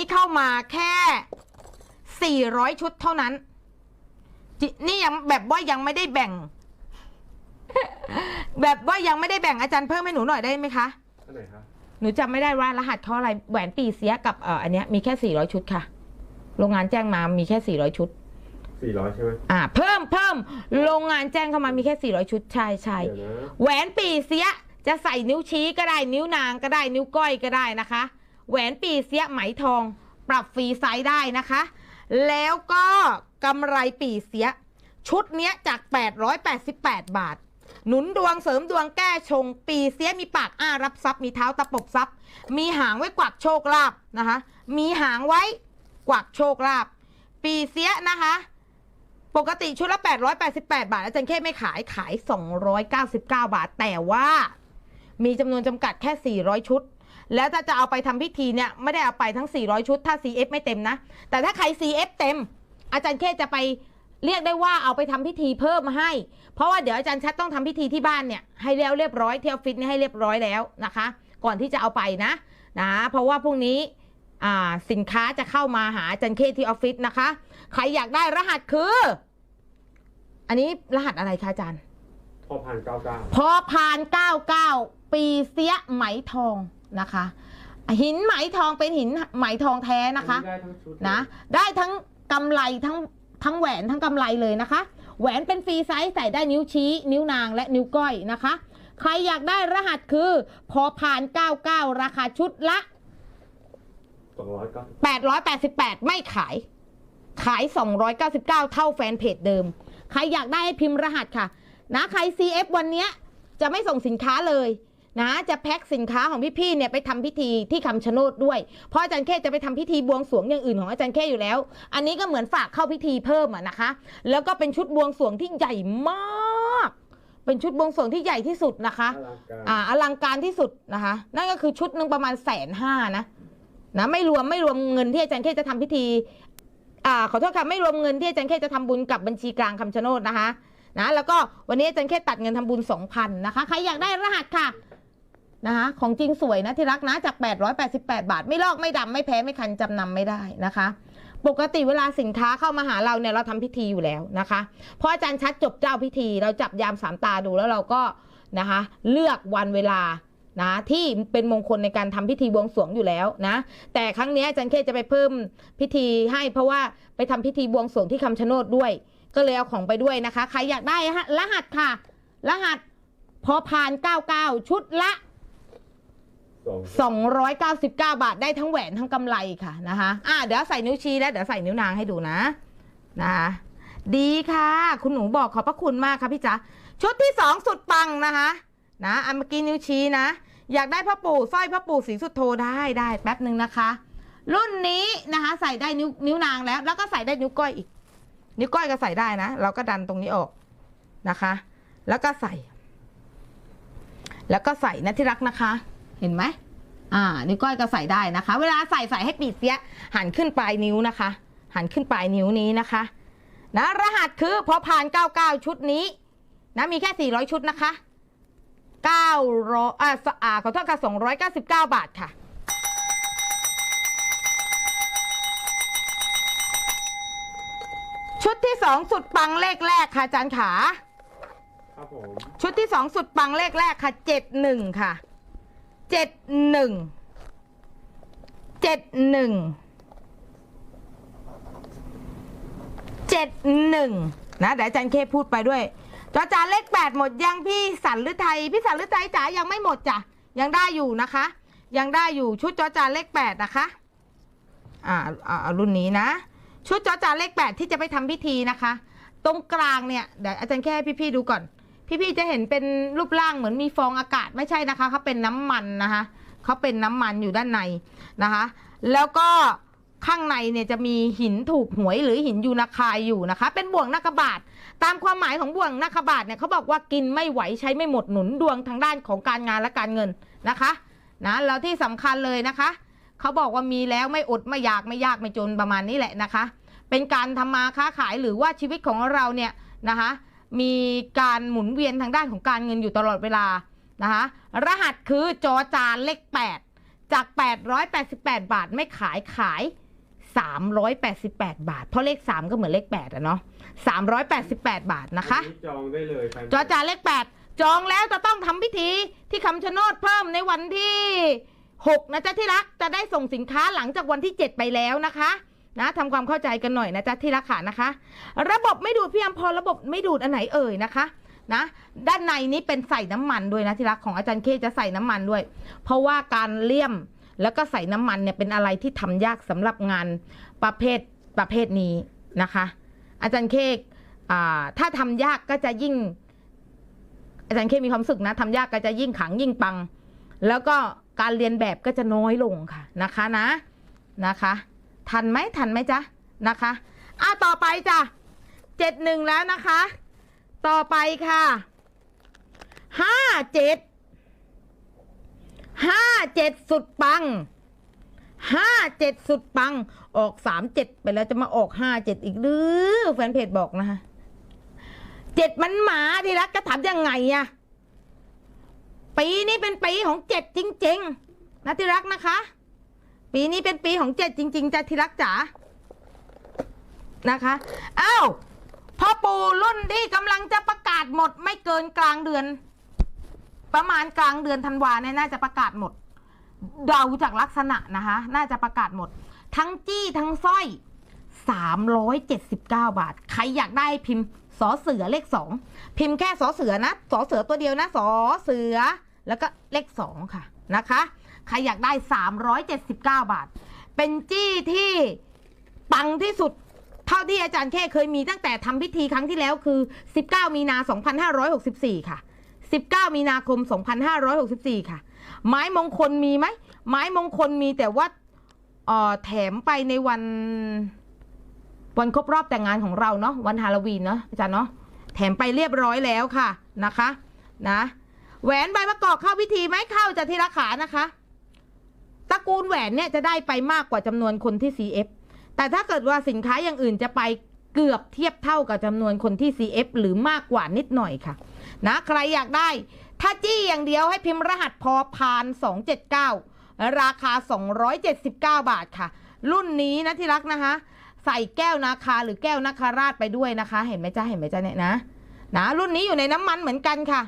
นี้เข้ามาแค่ 400 ชุดเท่านั้นจินี่ยังแบบว่ายังไม่ได้แบ่ง แบบว่ายังไม่ได้แบ่งอาจารย์เพิ่มให้หนูหน่อยได้ไหมคะอันไหนคะหนูจำไม่ได้ว่ารหัสเขาอะไรแหวนปีเสียกับเอ่ออันเนี้ยมีแค่ 400 ชุดค่ะ โรงงานแจ้งมามีแค่ 400 ชุด สี่ร้อยใช่ไหมอ่า เพิ่มเพิ่มโรงงานแจ้งเข้ามามีแค่ 400 ชุดใช่ใช่ เดี๋ยวนะ แหวนปีเสียจะใส่นิ้วชี้ก็ได้นิ้วนางก็ได้นิ้วก้อยก็ได้นะคะ แหวนปีเสียไหมทอง ปรับฟรีไซส์ได้นะคะ แล้วก็กำไรปีเสีย ชุดเนี้ยจาก 888 บาท หนุนดวงเสริมดวงแก้ชง ปีเสียมีปากอ้ารับทรัพย์มีเท้าตะปบทรัพย์ มีหางไว้กวักโชคลาภนะคะ มีหางไว้กวักโชคลาภปีเสียนะคะปกติชุดละ 888 บาท อาจารย์แค่ไม่ขาย ขาย 299 บาท แต่ว่ามีจำนวนจำกัดแค่ 400 ชุด แล้วถ้าจะเอาไปทำพิธีเนี่ยไม่ได้เอาไปทั้ง 400 ชุด ถ้า CF ไม่เต็มนะ แต่ถ้าใคร CF เต็ม อาจารย์แค่จะไปเรียกได้ว่าเอาไปทำพิธีเพิ่มมาให้ เพราะว่าเดี๋ยวอาจารย์ชัดต้องทำพิธีที่บ้านเนี่ยให้แล้วเรียบร้อยที่ออฟฟิศเนี่ยให้เรียบร้อยแล้วนะคะ ก่อนที่จะเอาไปนะนะเพราะว่าพรุ่งนี้อ่าสินค้าจะเข้ามาหาอาจารย์เคที่ออฟฟิศนะคะ ใครอยากได้รหัสคือ อันนี้รหัสอะไรคะอาจารย์ พอพันเก้าเก้าพอพาน 99 ปีเสียไหมทอง นะคะ หินไหมทองเป็นหินไหมทองแท้นะคะได้ทั้งชุดนะได้ทั้งกำไรทั้งทั้งแหวนทั้งกำไรเลยนะคะ แหวนเป็นฟรีไซส์ใส่ได้นิ้วชี้ นิ้วนางและนิ้วก้อยนะคะ ใครอยากได้รหัสคือพอผ่าน 99 ราคาชุดละสองร้อยเก้าสิบ888 ไม่ขาย ขาย 299 เท่าแฟนเพจเดิม ใครอยากได้ให้พิมพ์รหัสค่ะ นะใคร CF วันเนี้ยจะไม่ส่งสินค้าเลย นะจะแพ็คสินค้าของพี่ๆเนี่ยไปทำพิธีที่คำชะโนดด้วย เพราะอาจารย์เคจะไปทำพิธีบวงสรวงอย่างอื่นของอาจารย์เคอยู่แล้ว อันนี้ก็เหมือนฝากเข้าพิธีเพิ่มอะนะคะ แล้วก็เป็นชุดบวงสรวงที่ใหญ่มาก เป็นชุดบวงสรวงที่ใหญ่ที่สุดนะคะอลังการอ่าอลังการที่สุดนะคะ นั่นก็คือชุดหนึ่งประมาณแสนห้านะนะไม่รวมไม่รวมเงินที่อาจารย์เคจะทำพิธีอ่าขอโทษค่ะไม่รวมเงินที่อาจารย์เคจะทำบุญกับบัญชีกลางคำชะโนดนะคะนะแล้วก็วันนี้อาจารย์เคตัดเงินทำบุญสองพันนะคะใครอยากได้รหัสค่ะ นะคะของจริงสวยนะที่รักนะจาก 888 บาท ไม่ลอกไม่ดำไม่แพ้ไม่คันจำนำไม่ได้นะคะ ปกติเวลาสินค้าเข้ามาหาเราเนี่ยเราทำพิธีอยู่แล้วนะคะพราะอาจารย์ชัดจบเจ้าพิธี เราจับยามสามตาดูแล้วเราก็นะคะเลือกวันเวลานะที่เป็นมงคลในการทำพิธีบวงสรวงอยู่แล้วนะแต่ครั้งนี้อาจารย์เคจะไปเพิ่มพิธีให้เพราะว่าไปทำพิธีบวงสรวงที่คำชะโนดด้วย ก็เลยเอาของไปด้วยนะคะ ใครอยากได้ฮะรหัสค่ะ รหัสพอผ่าน 99 ชุดละ 299 บาทได้ทั้งแหวนทั้งกำไรค่ะนะคะอะเดี๋ยวใส่นิ้วชี้แล้วเดี๋ยวใส่นิ้วนางให้ดูนะนะคะดีค่ะ คุณหนูบอกขอบพระคุณมากค่ะพี่จ๋าชุดที่สองสุดปังนะคะนะอันเมื่อกี้นิ้วชี้นะ อยากได้พ่อปู่สร้อยพ่อปู่สีสุดโทได้ได้แป๊บหนึ่งนะคะ รุ่นนี้นะคะ ใส่ได้นิ้วนิ้วนางแล้ว แล้วก็ใส่ได้นิ้วก้อยอีก นิ้วก้อยก็ใส่ได้นะ เราก็ดันตรงนี้ออกนะคะ แล้วก็ใส่ แล้วก็ใส่นะที่รักนะคะ เห็นไหมอ่า นิ้วก้อยก็ใส่ได้นะคะ เวลาใส่ใส่ให้ปีเสียหันขึ้นปลายนิ้วนะคะ หันขึ้นปลายนิ้วนี้นะคะนะรหัสคือพอผ่าน 99 ชุดนี้นะมีแค่ 400 ชุดนะคะ900อ่าสอ่าขอโทษค่ะ299 บาทค่ะชุดที่2สุดปังเลขแรกค่ะอาจารย์ขา ครับผม ชุดที่2สุดปังเลขแรกค่ะ 71 ค่ะ เจ็ดหนึ่งเจ็ดหนึ่งเจ็ดหนึ่งนะเดี๋ยวอาจารย์เคพูดไปด้วยจอจานเลขแปดหมดยังพี่สันหรือไทยพี่สันหรือไทยจ๋ายังไม่หมดจ้ะยังได้อยู่นะคะ ยังได้อยู่ชุดจอจานเลขแปดนะคะอ่าอ่าเอารุ่นนี้นะ ชุดจอจานเลขแปดที่จะไปทำพิธีนะคะ ตรงกลางเนี่ยเดี๋ยวอาจารย์แค่ให้พี่ๆดูก่อน พี่ๆจะเห็นเป็นรูปร่างเหมือนมีฟองอากาศไม่ใช่นะคะเขาเป็นน้ำมันนะคะเขาเป็นน้ำมันอยู่ด้านในนะคะ แล้วก็ข้างในเนี่ยจะมีหินถูกหวยหรือหินยูนาคายอยู่นะคะ เป็นบ่วงนาคบาทตามความหมายของบ่วงนาคบาทเนี่ยเขาบอกว่ากินไม่ไหวใช้ไม่หมดหนุนดวงทางด้านของการงานและการเงินนะคะนะแล้วที่สำคัญเลยนะคะเขาบอกว่ามีแล้วไม่อดไม่อยากไม่ยากไม่จนประมาณนี้แหละนะคะ เป็นการทำมาค้าขายหรือว่าชีวิตของเราเนี่ยนะคะ มีการหมุนเวียนทางด้านของการเงินอยู่ตลอดเวลานะคะรหัสคือจอจานเลข 8 จาก 888 บาทไม่ขายขาย 388 บาท เพราะเลข 3 ก็เหมือนเลข8อะเนาะ388 บาทนะคะอัจองได้เลยแฟนจอจานเลข 8 จองแล้วจะต้องทำพิธีที่คำชะโนดเพิ่มในวันที่ 6 นะจ๊ะที่รักจะได้ส่งสินค้าหลังจากวันที่ 7 ไปแล้วนะคะ นะทำความเข้าใจกันหน่อยนะจ๊ะที่รักค่ะนะคะ ระบบไม่ดูดพี่อมพรระบบไม่ดูดอันไหนเอ่ยนะคะนะด้านในนี้เป็นใส่น้ำมันด้วยนะที่รักของอาจารย์เคจะใส่น้ำมันด้วย เพราะว่าการเลี่ยมแล้วก็ใส่น้ำมันเนี่ยเป็นอะไรที่ทำยากสำหรับงานประเภทประเภทนี้นะคะ อาจารย์เคถ้าทำยากก็จะยิ่ง อาจารย์เคมีความสึกนะทำยากก็จะยิ่งขังยิ่งปัง แล้วก็การเรียนแบบก็จะน้อยลงค่ะนะคะนะนะคะ ทันไหมทันไหมจ๊ะนะคะอะต่อไปจ้ะเจ็ดหนึ่งแล้วนะคะ ต่อไปค่ะห้าเจ็ดห้าเจ็ดสุดปังห้าเจ็ดสุดปัง ออกสามเจ็ดไปแล้วจะมาออกห้าเจ็ดอีกหรือแฟนเพจบอกนะคะเจ็ดมันหมาที่รักจะทำยังไงอะปีนี้เป็นปีของเจ็ดจริง ๆนะที่รักนะคะ ปีนี้เป็นปีของเจ็ดจริง ๆจ้ะที่รักจ๋านะคะอ้าวพ่อปู่รุ่นที่กำลังจะประกาศหมด ไม่เกินกลางเดือน ประมาณกลางเดือนธันวาเนี่ยน่าจะประกาศหมดเดาจากลักษณะนะคะน่าจะประกาศหมด ทั้งจี้ทั้งสร้อย 379 บาท ใครอยากได้พิมพ์สอเสือเลขสองพิมพ์แค่สอเสือนะสอเสือตัวเดียวนะสอเสือ แล้วก็เลขสองค่ะนะคะ ใครอยากได้ 379 บาท เป็นจี้ที่ปังที่สุดเท่าที่อาจารย์แค่เคยมีตั้งแต่ทำพิธีครั้งที่แล้วคือ 19 มีนา 2564 ค่ะ 19 มีนาคม 2564 ค่ะ ไม้มงคลมีไหม ไม้มงคลมีแต่ว่าออแถมไปในวันวันครบรอบแต่งงานของเราเนาะวันฮาโลวีนเนาะอาจารย์เนาะแถมไปเรียบร้อยแล้วค่ะนะคะนะแหวนใบมะกอกเข้าพิธีไหมเข้าจะที่ราคานะคะ ตระกูลแหวนเนี่ยจะได้ไปมากกว่าจำนวนคนที่ CF แต่ถ้าเกิดว่าสินค้าอย่างอื่นจะไปเกือบเทียบเท่ากับจำนวนคนที่ CF หรือมากกว่านิดหน่อยค่ะ นะใครอยากได้ ถ้าจี้อย่างเดียวให้พิมพ์รหัสพอพาน 279 ราคา 279 บาทค่ะ รุ่นนี้นะที่รักนะคะ ใส่แก้วนาคาหรือแก้วนาคาราชไปด้วยนะคะ เห็นไหมจ๊ะเห็นไหมจ๊ะเนี่ยนะนะรุ่นนี้อยู่ในน้ำมันเหมือนกันค่ะ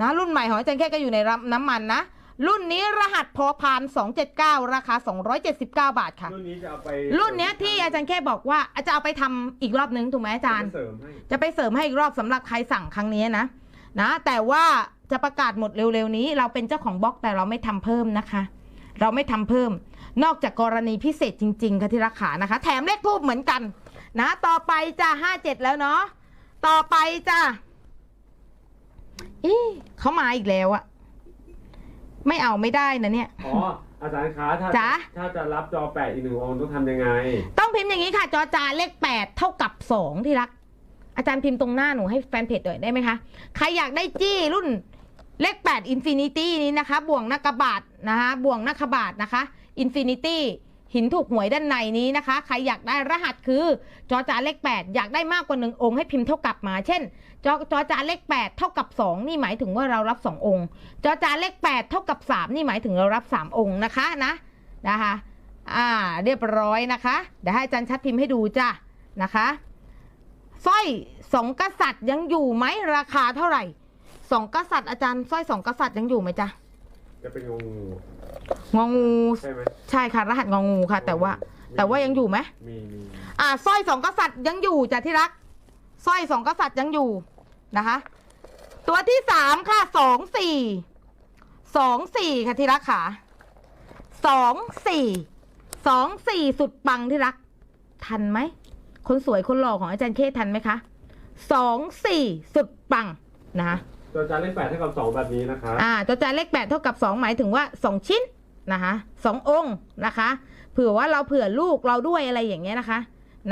นะรุ่นใหม่ของอาจารย์แค่ก็อยู่ในน้ำมันนะ รุ่นนี้รหัสพอพาน279 ราคา 279 บาทค่ะ รุ่นนี้จะเอาไปรุ่นเนี้ยที่อาจารย์แค่บอกว่าอาจจะเอาไปทำอีกรอบนึงถูกไหมอาจารย์เสริมให้จะไปเสริมให้อีกรอบสำหรับใครสั่งครั้งนี้นะนะ แต่ว่าจะประกาศหมดเร็วๆนี้ เราเป็นเจ้าของบล็อกแต่เราไม่ทำเพิ่มนะคะ เราไม่ทำเพิ่ม นอกจากกรณีพิเศษจริง ๆค่ะที่ราคานะคะ แถมเลขทูบเหมือนกัน นะ ต่อไปจ้ะห้าเจ็ดแล้วเนาะต่อไปจ้ะอีเขามาอีกแล้วอะ ไม่เอาไม่ได้นะเนี่ย อ๋ออาจารย์คะถ้าจ๊ะ ถ้าจะรับจอแปดอีกหนึ่งองค์ต้องทำยังไง ต้องพิมพ์อย่างนี้ค่ะ จอจานเลขแปดเท่ากับสองที่รัก อาจารย์พิมพ์ตรงหน้าหนูให้แฟนเพจหน่อยได้ไหมคะ ใครอยากได้จี้รุ่นเลข8 Infinity นี้นะคะ บ่วงนักกระบาดนะคะบ่วงนักกระบาดนะคะ Infinity หินถูกหวยด้านในนี้นะคะ ใครอยากได้รหัสคือ จอจานเลข 8 อยากได้มากกว่าหนึ่งองค์ให้พิมพ์เท่ากับมา เช่น จอจอจานเลข 8 เท่ากับ 2 นี่หมายถึงว่าเรารับ 2 องค์ จอจานเลข 8 เท่ากับ 3 นี่หมายถึงเรารับ 3 องค์นะคะนะนะคะอ่าเรียบร้อยนะคะเดี๋ยวให้อาจารย์ชัดพิมพ์ให้ดูจ้ะนะคะสร้อยสองกษัตริย์ยังอยู่ไหมราคาเท่าไหร่สองกษัตริย์อาจารย์สร้อยสองกษัตริย์ยังอยู่ไหมจ๊ะจะเป็นงู งองู ใช่ไหมใช่ค่ะ รหัสงองูค่ะ แต่ว่า แต่ว่ายังอยู่ไหมมีมีอ่าสร้อยสองกษัตริย์ยังอยู่จ้ะที่รักสร้อยสองกษัตริย์ยังอยู่นะคะ ตัวที่สามค่ะสองสี่สองสี่ค่ะที่รักค่ะสองสี่สองสี่สุดปังที่รัก ทันไหม คนสวยคนหล่อของอาจารย์เคทันไหมคะสองสี่สุดปังนะคะ จอจานเลขแปดเท่ากับสองแบบนี้นะคะอ่าตัวจานเลขแปดเท่ากับสองหมายถึงว่าสองชิ้นนะคะสององค์นะคะเผื่อว่าเราเผื่อลูกเราด้วยอะไรอย่างเงี้ยนะคะ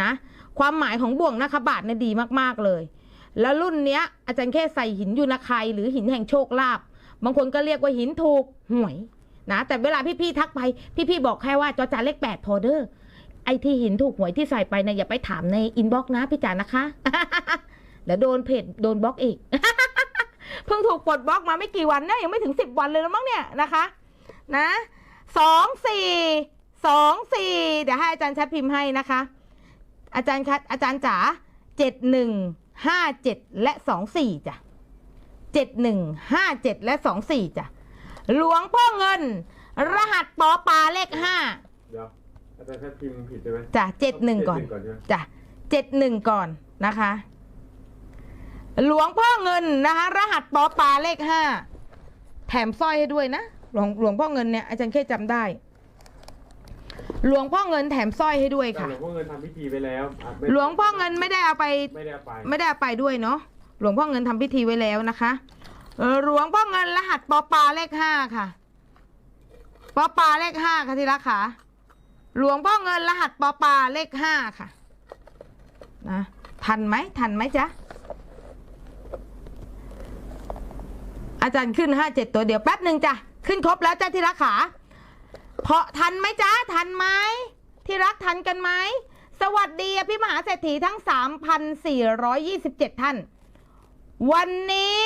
นะความหมายของบ่วงนะคะบาทเนี่ยดีมากๆเลย แล้วรุ่นเนี้ยอาจารย์แค่ใส่หินยูนาคายหรือหินแห่งโชคลาภบางคนก็เรียกว่าหินถูกหวยนะแต่เวลาพี่ๆทักไปพี่ๆบอกแค่ว่าจอจานเลขแปดพอเด้อไอที่หินถูกหวยที่ใส่ไปเนี่ยอย่าไปถามในอินบ็อกซ์นะพี่จ๋านะคะเดี๋ยวโดนเพจโดนบล็อกอีก เพิ่งถูกปลดบล็อกมาไม่กี่วันเนี่ยยังไม่ถึงสิบวันเลยแล้วมั้งเนี่ยนะคะนะสองสี่สองสี่เดี๋ยวให้อาจารย์ชัดพิมพ์ให้นะคะ อาจารย์ชัดอาจารย์จ๋าเจ็ดหนึ่งห้าเจ็ดและสองสี่จ้ะเจ็ดหนึ่งห้าเจ็ดและสองสี่จ้ะหลวงพ่อเงิน รหัสปอปลาเลขห้าเดี๋ยวอาจารย์แค่พิมพ์ผิดใช่ไหมจ้ะเจ็ดหนึ่งก่อนก่อนใช่ไหมจ้ะเจ็ดหนึ่งก่อนนะคะ หลวงพ่อเงินนะคะ รหัสปอปลาเลขห้าแถมสร้อยให้ด้วยนะหลวงหลวงพ่อเงินเนี่ยอาจารย์แค่จำได้ หลวงพ่อเงินแถมสร้อยให้ด้วยแต่ค่ะหลวงพ่อเงินทำพิธีไปแล้วอะไม่หลวงพ่อเงินไม่ได้เอาไปไม่ได้เอาไปไม่ได้เอาไปด้วยเนาะหลวงพ่อเงินทำพิธีไว้แล้วนะคะเออหลวงพ่อเงินรหัสปอปลาเลขห้าค่ะปอปลาเลขห้าค่ะที่รักค่ะหลวงพ่อเงินรหัสปอปลาเลขห้าค่ะนะทันไหมทันไหมจ๊ะ อาจารย์ขึ้นห้าเจ็ดตัวเดียวแป๊บหนึ่งจ้ะ ขึ้นครบแล้วจ้ะที่รักขา เพาะทันไหมจ๊ะทันไหมที่รักทันกันไหม สวัสดีพี่มหาเศรษฐีทั้ง 3,427 ท่าน วันนี้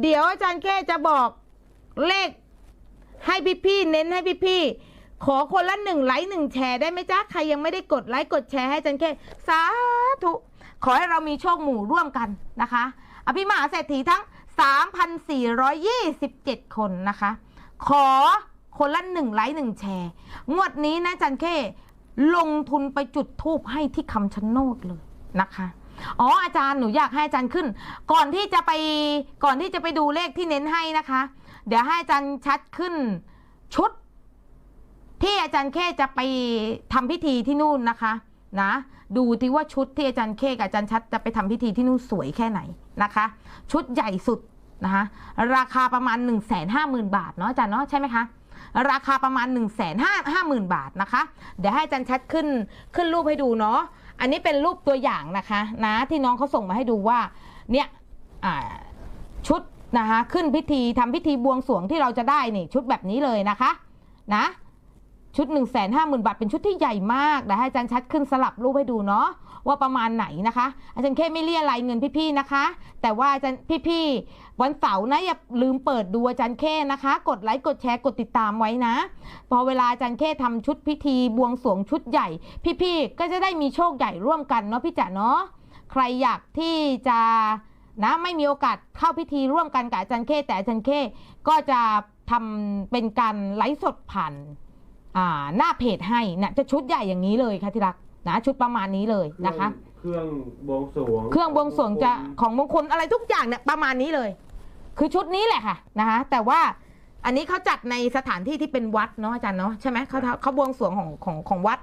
เดี๋ยวอาจารย์แค่จะบอกเลขให้พี่ๆเน้นให้พี่ๆขอคนละหนึ่งไลค์หนึ่งแชร์ได้ไหมจ๊ะ ใครยังไม่ได้กดไลค์กดแชร์ให้อาจารย์แค่สาธุ ขอให้เรามีโชคหมู่ร่วมกันนะคะอภิมหาเศรษฐีทั้ง 3,427 คนนะคะ ขอคนละหนึ่งไลค์หนึ่งแชร์ งวดนี้นะจันเข้ลงทุนไปจุดทูบให้ที่คำชะโนดเลยนะคะอ๋ออาจารย์หนูอยากให้อาจารย์ขึ้น ก่อนที่จะไปก่อนที่จะไปดูเลขที่เน้นให้นะคะ เดี๋ยวให้อาจารย์ชัดขึ้นชุด ที่อาจารย์เคจะไปทำพิธีที่นู่นนะคะ นะ ดูที่ว่าชุดที่อาจารย์เคกับอาจารย์ชัดจะไปทำพิธีที่นู่นสวยแค่ไหนนะคะ ชุดใหญ่สุดนะคะราคาประมาณ 1 5 0 0 0 0 บาทเนาะอาจารย์เนาะใช่ไหมคะราคาประมาณ 1 5 5 0 0 0 0 บาทนะคะ เดี๋ยวให้อาจารย์ชัดขึ้นขึ้นรูปให้ดูเนาะอันนี้เป็นรูปตัวอย่างนะคะนะที่น้องเขาส่งมาให้ดูว่าเนี่ยชุดนะคะขึ้นพิธีทำพิธีบวงสรวงที่เราจะได้นี่ชุดแบบนี้เลยนะคะนะ ชุด 1 5 0 0 0 0 บาทเป็นชุดที่ใหญ่มากเดี๋ยวให้อาจารย์ชัดขึ้นสลับรูปให้ดูเนาะว่าประมาณไหนนะคะ อาจารย์แค่ไม่เรียรายเงินพี่ๆนะคะ แต่ว่าอาจารย์พี่ๆวันเสาร์นะอย่าลืมเปิดดูอาจารย์แค่นะคะ กดไลค์กดแชร์กดติดตามไว้นะ พอเวลาอาจารย์แค่ทำชุดพิธีบวงสรวงชุดใหญ่ พี่ๆก็จะได้มีโชคใหญ่ร่วมกันเนาะพี่จ๋าเนาะใครอยากที่จะนะไม่มีโอกาสเข้าพิธีร่วมกันกับอาจารย์เคแต่อาจารย์เคก็จะทำเป็นการไลฟ์สดผ่าน หน้าเพจให้นะจะชุดใหญ่อย่างนี้เลยค่ะที่รักนะชุดประมาณนี้เลยนะคะ เครื่องบวงสรวง เครื่องบวงสรวงจะของมงคลอะไรทุกอย่างเนี่ยประมาณนี้เลย คือชุดนี้แหละค่ะนะคะ แต่ว่าอันนี้เขาจัดในสถานที่ที่เป็นวัดเนาะอาจารย์เนาะใช่ไหมเขาเขาบวงสรวงของของของวัด